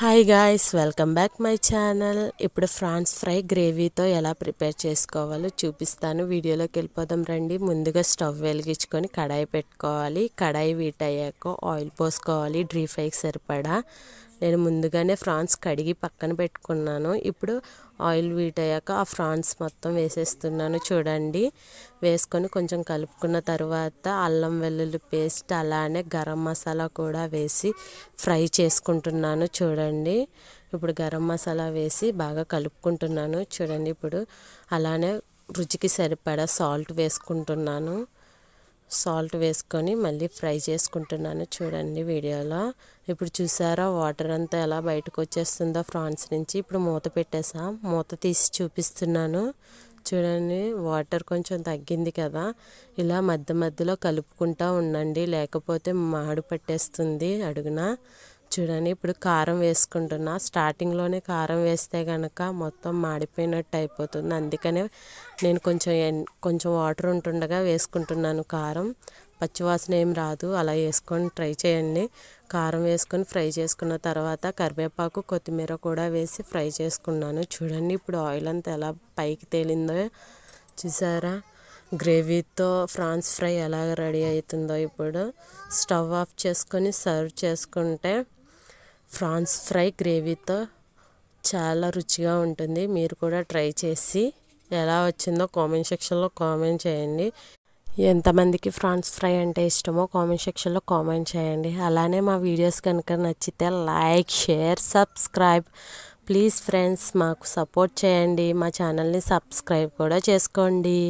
Hi guys welcome back my channel. ఇప్పుడు France fry గ్రేవీతో ఎలా ప్రిపేర్ చేసుకోవాలో చూపిస్తాను. వీడియోలోకి వెళ్ళిపోదాం రండి. ముందుగా స్టవ్ వెలిగించుకొని కడాయి పెట్టుకోవాలి. కడాయి వీట్ అయ్యాక ఆయిల్ పోసుకోవాలి. డ్రీ ఫ్రైకి సరిపడా నేను ముందుగానే ఫ్రాన్స్ కడిగి పక్కన పెట్టుకున్నాను. ఇప్పుడు ఆయిల్ వీట్ అయ్యాక ఆ ఫ్రాన్స్ మొత్తం వేసేస్తున్నాను చూడండి. వేసుకొని కొంచెం కలుపుకున్న తర్వాత అల్లం వెల్లుల్లి పేస్ట్ అలానే గరం మసాలా కూడా వేసి ఫ్రై చేసుకుంటున్నాను చూడండి. ఇప్పుడు గరం మసాలా వేసి బాగా కలుపుకుంటున్నాను చూడండి. ఇప్పుడు అలానే రుచికి సరిపడా సాల్ట్ వేసుకుంటున్నాను. సాల్ట్ వేసుకొని మళ్ళీ ఫ్రై చేసుకుంటున్నాను చూడండి వీడియోలో. ఇప్పుడు చూసారా వాటర్ అంతా ఎలా బయటకు వచ్చేస్తుందో ఫ్రాన్స్ నుంచి. ఇప్పుడు మూత పెట్టేసా. మూత తీసి చూపిస్తున్నాను. చూడండి వాటర్ కొంచెం తగ్గింది కదా. ఇలా మధ్య మధ్యలో కలుపుకుంటూ ఉండండి. లేకపోతే మాడు పట్టేస్తుంది అడుగున. చూడండి ఇప్పుడు కారం వేసుకుంటున్నా. స్టార్టింగ్లోనే కారం వేస్తే కనుక మొత్తం మాడిపోయినట్టు అయిపోతుంది. అందుకనే నేను కొంచెం కొంచెం వాటర్ ఉంటుండగా వేసుకుంటున్నాను కారం. పచ్చివాసన ఏం రాదు అలా వేసుకొని ట్రై చేయండి. కారం వేసుకొని ఫ్రై చేసుకున్న తర్వాత కరివేపాకు కొత్తిమీర కూడా వేసి ఫ్రై చేసుకున్నాను. చూడండి ఇప్పుడు ఆయిల్ అంతా ఎలా పైకి తేలిందో. చూసారా? గ్రేవీతో ఫ్రాన్స్ ఫ్రై ఎలా రెడీ అవుతుందో ఇప్పుడు. స్టవ్ ఆఫ్ చేసుకొని సర్వ్ చేసుకుంటే ఫ్రాన్స్ ఫ్రై గ్రేవీతో చాలా రుచిగా ఉంటుంది. మీరు కూడా ట్రై చేసి ఎలా వచ్చిందో కామెంట్ సెక్షన్లో కామెంట్ చేయండి. ఎంతమందికి ఫ్రాన్స్ ఫ్రై అంటే ఇష్టమో కామెంట్ సెక్షన్లో కామెంట్ చేయండి. అలానే మా వీడియోస్ కనుక నచ్చితే like share subscribe. Please friends మాకు సపోర్ట్ చేయండి. మా ఛానల్ని సబ్స్క్రైబ్ కూడా చేసుకోండి.